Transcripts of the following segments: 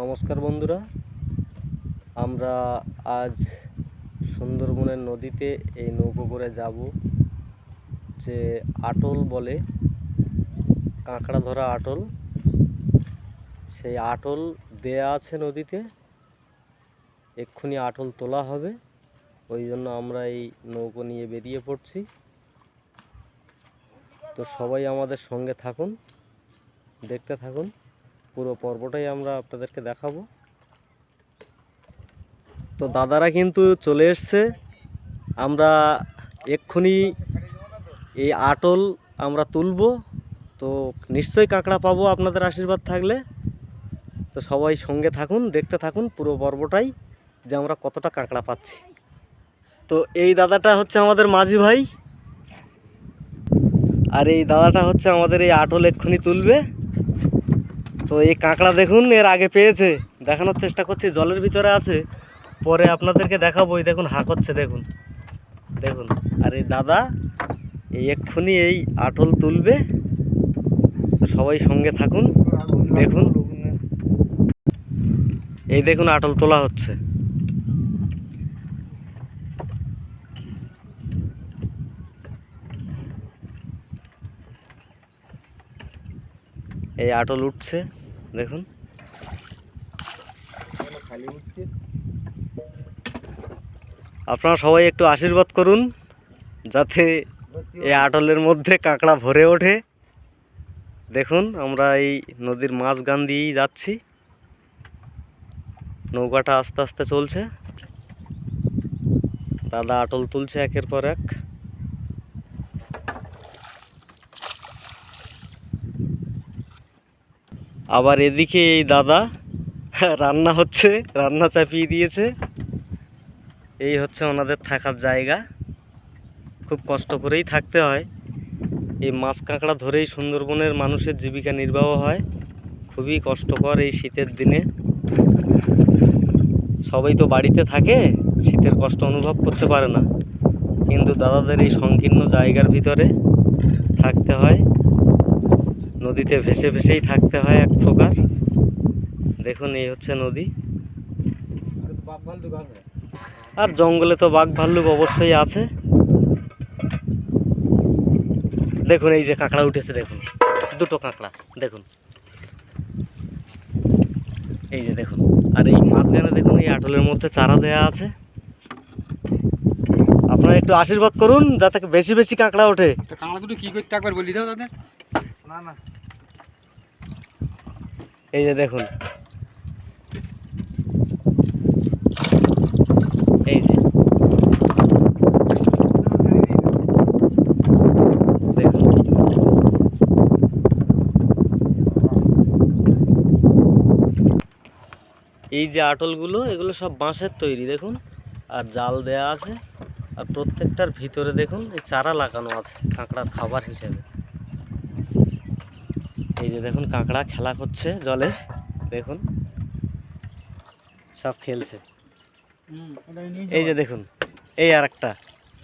নমস্কার বন্ধুরা। আমরা আজ সুন্দরবনের নদীতে এই নৌকো করে যাব, যে আটল বলে, কাঁকড়া ধরা আটল। সেই আটল দেয়া আছে নদীতে, এক্ষুনি আটল তোলা হবে। ওই জন্য আমরা এই নৌকো নিয়ে বেরিয়ে পড়ছি। তো সবাই আমাদের সঙ্গে থাকুন, দেখতে থাকুন। পুরো পর্বটাই আমরা আপনাদেরকে দেখাবো। তো দাদারা কিন্তু চলে এসছে। আমরা এক্ষুনি এই আটল আমরা তুলব। তো নিশ্চয়ই কাঁকড়া পাবো আপনাদের আশীর্বাদ থাকলে। তো সবাই সঙ্গে থাকুন, দেখতে থাকুন পুরো পর্বটাই যে আমরা কতটা কাঁকড়া পাচ্ছি। তো এই দাদাটা হচ্ছে আমাদের মাঝি ভাই। আর এই দাদাটা হচ্ছে আমাদের এই আটল এক্ষুনি তুলবে। তো এই কাঁকড়া দেখুন, এর আগে পেয়েছে। দেখানোর চেষ্টা করছি, জলের ভিতরে আছে। পরে আপনাদেরকে দেখাবো, এই দেখুন, হাঁক হচ্ছে, দেখুন। দেখুন, আর এই দাদা, এই এক্ষুনি এই আটল তুলবে। সবাই সঙ্গে থাকুন, দেখুন। এই দেখুন, আটল তোলা হচ্ছে। এই আটল উঠছে। দেখুন। আপনারা সবাই একটু আশীর্বাদ করুন, যাতে এই আটলের মধ্যে কাঁকড়া ভরে ওঠে। দেখুন, আমরা এই নদীর মাঝ গান দিয়েই যাচ্ছি। নৌকাটা আস্তে আস্তে চলছে। দাদা আটল তুলছে একের পর এক। আবার এদিকে এই দাদা রান্না হচ্ছে, রান্না চাপিয়ে দিয়েছে। এই হচ্ছে ওনাদের থাকার জায়গা। খুব কষ্ট করেই থাকতে হয়। এই মাছ কাঁকড়া ধরেই সুন্দরবনের মানুষের জীবিকা নির্বাহ হয়। খুবই কষ্টকর এই শীতের দিনে। সবাই তো বাড়িতে থাকে, শীতের কষ্ট অনুভব করতে পারে না। কিন্তু দাদাদের এই সংকীর্ণ জায়গার ভিতরে থাকতে হয়। নদীতে ভেসে ভেসেই থাকতে হয় এক প্রকার। দেখুন এই হচ্ছে নদী। আর জঙ্গলে তো বাঘ ভাল্লুক অবশ্যই আছে। দেখুন এই যে কাঁকড়া উঠেছে দেখুন। দুটো কাঁকড়া দেখুন। এই যে দেখুন আর এই মাঝখানে দেখুন এই আটলের মধ্যে চারা দেয়া আছে। আপনারা একটু আশীর্বাদ করুন যাতে বেশি বেশি কাঁকড়া ওঠে। কাঁকড়া দুটো কি করতে একবার বলি দাও তাদের। না না। এই যে দেখুন। এই যে। এই যে আটলগুলো, এগুলো সব বাঁশের তৈরি, দেখুন। আর জাল দেয়া আছে। আর প্রত্যেকটার ভিতরে দেখুন, এই চারা লাগানো আছে, কাঁকড়ার খাবার হিসেবে। এই যে দেখুন কাঁকড়া খেলা করছে জলে। দেখুন। সব খেলছে। এই যে দেখুন এই আর একটা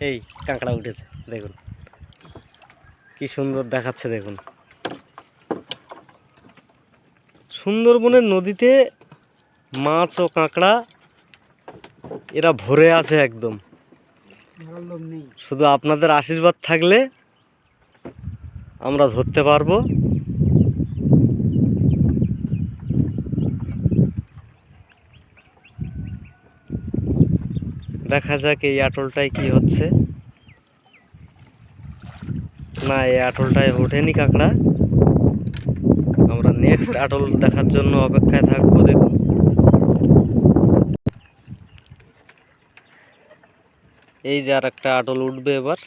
এই কাঁকড়া উঠেছে দেখুন। কি সুন্দর দেখাচ্ছে দেখুন। সুন্দরবনের নদীতে মাছ ও কাঁকড়া এরা ভরে আছে একদম। শুধু আপনাদের আশীর্বাদ থাকলে আমরা ধরতে পারব। দেখা যাক এই আটলটায় কি হচ্ছে। না, এই আটলটায় ওঠেনি কাঁকড়া। আমরা নেক্সট আটল দেখার জন্য অপেক্ষায় থাকব, দেখুন। এই যে আর একটা আটল উঠবে এবার।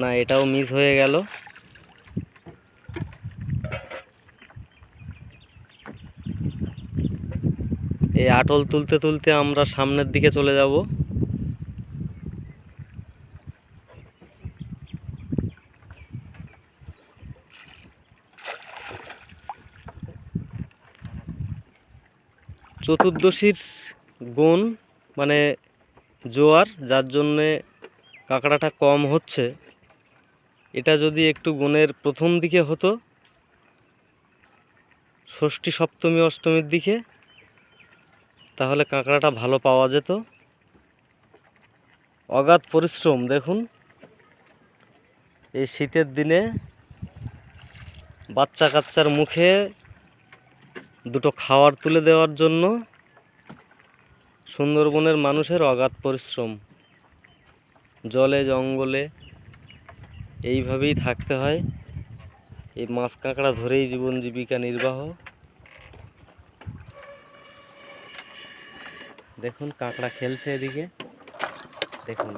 না, এটাও মিস হয়ে গেল। আটল তুলতে তুলতে আমরা সামনের দিকে চলে যাব। চতুর্দশীর গুণ মানে জোয়ার, যার জন্যে কাঁকড়াটা কম হচ্ছে, এটা যদি একটু গুণের প্রথম দিকে হতো, ষষ্ঠী সপ্তমী অষ্টমীর দিকে তাহলে কাঁকড়াটা ভালো পাওয়া যেত। অগাধ পরিশ্রম, দেখুন। এই শীতের দিনে বাচ্চা কাচ্চার মুখে দুটো খাবার তুলে দেওয়ার জন্য সুন্দরবনের মানুষের অগাধ পরিশ্রম। জলে, জঙ্গলে এইভাবেই থাকতে হয়। এই মাছ কাঁকড়া ধরেই জীবন জীবিকা নির্বাহ। দেখুন কাঁকড়া খেলছে এদিকে। দেখুন।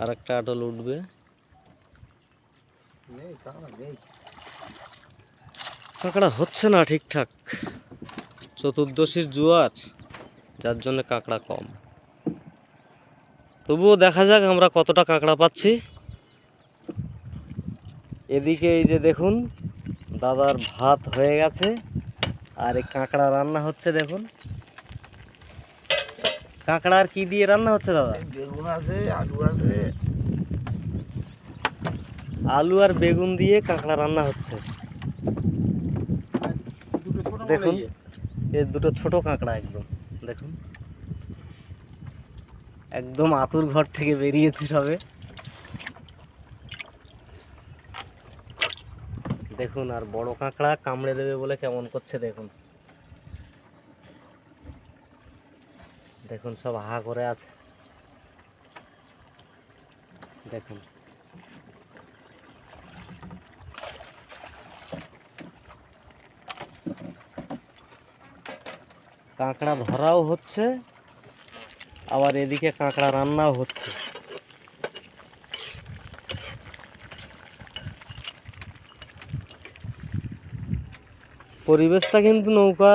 আর একটা আটল উঠবে। নেই কাঁকড়া নেই। কাঁকড়া হচ্ছে না ঠিকঠাক। চতুর্দশীর জোয়ার যার জন্য কাঁকড়া কম। তবুও দেখা যাক আমরা কতটা কাঁকড়া পাচ্ছি। এদিকে এই যে দেখুন দাদার ভাত হয়ে গেছে আর এই কাঁকড়া রান্না হচ্ছে দেখুন। কাঁকড়া আর কি দিয়ে রান্না হচ্ছে দাদা? বেগুন আছে আলু আছে। আলু আর বেগুন দিয়ে কাঁকড়া রান্না হচ্ছে। দেখুন এই দুটো ছোট কাঁকড়া একদম, দেখুন। একদম আতুর ঘর থেকে বেরিয়েছে সবে। দেখুন, আর বড় কাঁকড়া কামড়ে দেবে বলে কেমন করছে দেখুন। দেখুন, সব হা করে আছে। দেখুন। কাঁকড়া ধরাও হচ্ছে আবার এদিকে কাঁকড়া রান্নাও হচ্ছে। পরিবেশটা কিন্তু নৌকা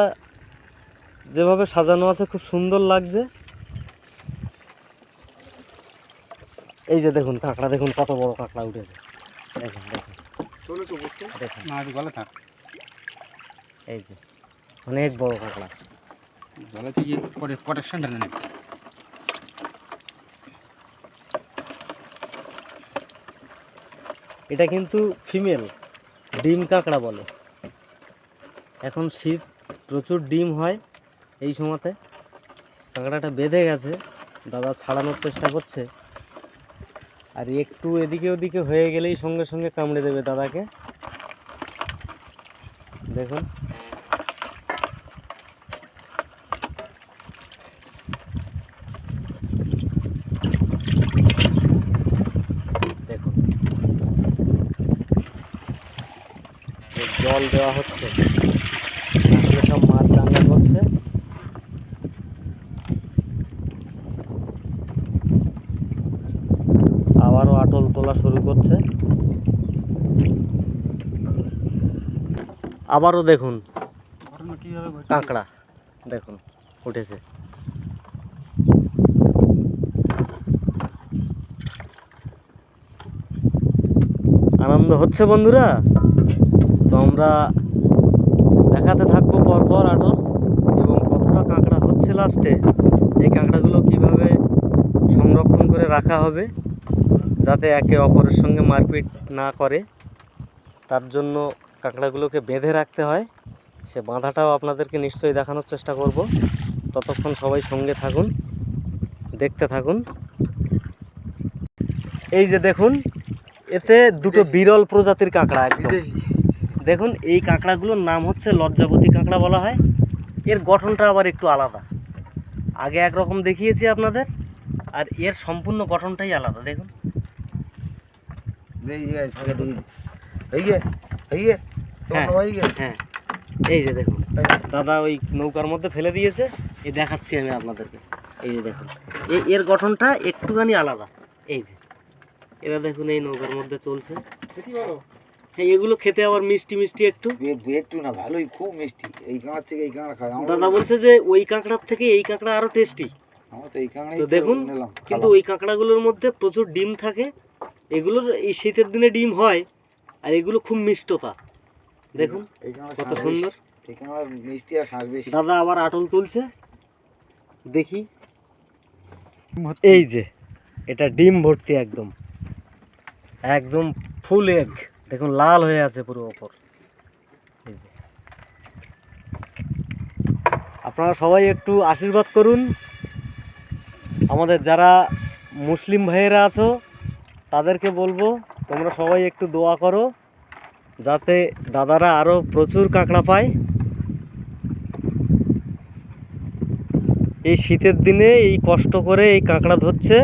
যেভাবে সাজানো আছে খুব সুন্দর লাগছে। এই যে দেখুন কাঁকড়া দেখুন কত বড় কাঁকড়া উঠেছে। দেখুন দেখুন। এই যে অনেক বড় কাঁকড়া। এটা কিন্তু ফিমেল ডিম কাঁকড়া বলে। এখন শীত, প্রচুর ডিম হয় এই সময়তে। কাঁকড়াটা বেঁধে গেছে, দাদা ছাড়ানোর চেষ্টা করছে। আর একটু এদিকে ওদিকে হয়ে গেলেই সঙ্গে সঙ্গে কামড়ে দেবে দাদাকে। দেখুন এই জল দেওয়া হচ্ছে। আসলে সব মাছ রান্না করছে। আবারও আটল তোলা শুরু করছে। আবারও দেখুন, কাঁকড়া, দেখুন, উঠেছে। আনন্দ হচ্ছে বন্ধুরা? তো আমরা দেখাতে থাকব পরপর আটল এবং কতটা কাঁকড়া হচ্ছে লাস্টে এই কাঁকড়াগুলো কীভাবে সংরক্ষণ করে রাখা হবে যাতে একে অপরের সঙ্গে মারপিট না করে তার জন্য কাঁকড়াগুলোকে বেঁধে রাখতে হয়। সে বাঁধাটাও আপনাদেরকে নিশ্চয়ই দেখানোর চেষ্টা করব। ততক্ষণ সবাই সঙ্গে থাকুন দেখতে থাকুন। এই যে দেখুন এতে দুটো বিরল প্রজাতির কাঁকড়া একদম। দেখুন এই কাঁকড়াগুলোর নাম হচ্ছে লজ্জাবতী কাঁকড়া বলা হয়। এর গঠনটা আবার একটু আলাদা। আগে একরকম দেখিয়েছি আপনাদের আর এর সম্পূর্ণ গঠনটাই আলাদা দেখুন। হ্যাঁ। হ্যাঁ। এই যে দেখুন দাদা ওই নৌকার মধ্যে ফেলে দিয়েছে এই দেখাচ্ছি আমি আপনাদেরকে। এই যে দেখুন এই এর গঠনটা একটুখানি আলাদা। এই যে এরা দেখুন এই নৌকার মধ্যে চলছে। হ্যাঁ এগুলো খেতে আবার মিষ্টি মিষ্টি একটু? একটু না ভালোই খুব মিষ্টি। এই কাঁকড়া থেকে এই কাঁকড়া খাই। দাদা বলছে যে ওই কাঁকড়ার থেকে এই কাঁকড়া আরও টেস্টি এই কাঁকড়াই তো দেখুন, কিন্তু ওই কাঁকড়াগুলোর মধ্যে প্রচুর ডিম থাকে। এগুলোর এই শীতের দিনে ডিম হয় আর এগুলো খুব মিষ্টতা। দেখুন কত সুন্দর। মিষ্টি আর শ্বাস বেশি। দাদা আবার আটল তুলছে। দেখি। এই যে এটা ডিম ভর্তি একদম। একদম ফুল এগ। দেখুন লাল হয়ে আছে পুরো ওপর। আপনারা সবাই একটু আশীর্বাদ করুন। আমাদের যারা মুসলিম ভাইয়েরা আছো, তাদেরকে বলব, তোমরা সবাই একটু দোয়া করো, যাতে দাদারা আরও প্রচুর কাঁকড়া পায়। এই শীতের দিনে এই কষ্ট করে এই কাঁকড়া ধরছে,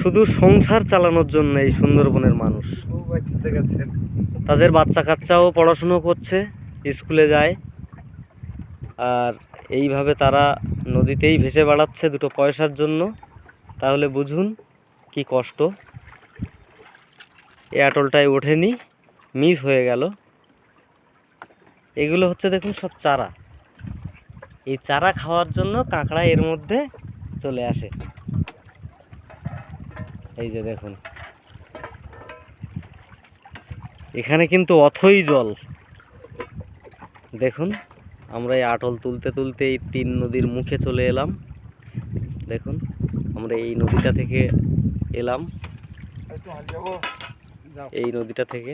শুধু সংসার চালানোর জন্য এই সুন্দরবনের মানুষ। তাদের বাচ্চা কাচ্চাও পড়াশুনো করছে, স্কুলে যায়। আর এইভাবে তারা নদীতেই ভেসে বেড়াচ্ছে দুটো পয়সার জন্য। তাহলে বুঝুন কি কষ্ট। এই আটলটায় ওঠেনি, মিস হয়ে গেল। এগুলো হচ্ছে দেখুন সব চারা। এই চারা খাওয়ার জন্য কাঁকড়া এর মধ্যে চলে আসে। এই যে দেখুন। এখানে কিন্তু অথই জল। দেখুন আমরা এই আটল তুলতে তুলতে এই তিন নদীর মুখে চলে এলাম। দেখুন আমরা এই নদীটা থেকে এলাম। এই নদীটা থেকে।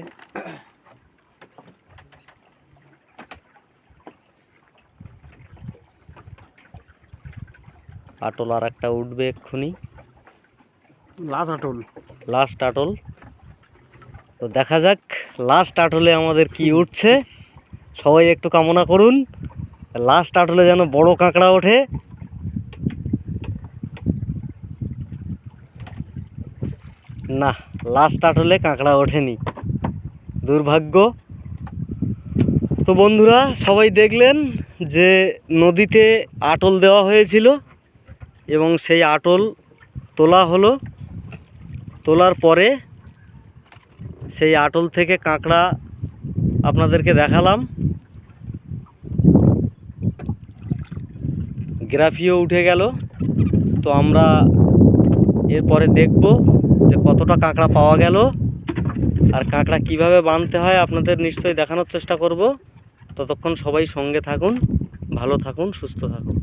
আটল আর একটা উঠবে এক্ষুনি। লাশ আটল। লাস্ট আটল। তো দেখা যাক লাস্ট আটলে আমাদের কি উঠছে? সবাই একটু কামনা করুন। লাস্ট আটলে যেন বড় কাঁকড়া ওঠে। না লাস্ট আটলে কাঁকড়া ওঠেনি। দুর্ভাগ্য। তো বন্ধুরা, সবাই দেখলেন যে নদীতে আটল দেওয়া হয়েছিল এবং সেই আটল তোলা হলো। তোলার পরে সেই আটল থেকে কাঁকড়া আপনাদেরকে দেখালাম। গ্রাফিও উঠে গেল। তো আমরা এরপরে দেখব যে কতটা কাঁকড়া পাওয়া গেল আর কাঁকড়া কীভাবে বাঁধতে হয় আপনাদের নিশ্চয়ই দেখানোর চেষ্টা করব। ততক্ষণ সবাই সঙ্গে থাকুন, ভালো থাকুন, সুস্থ থাকুন।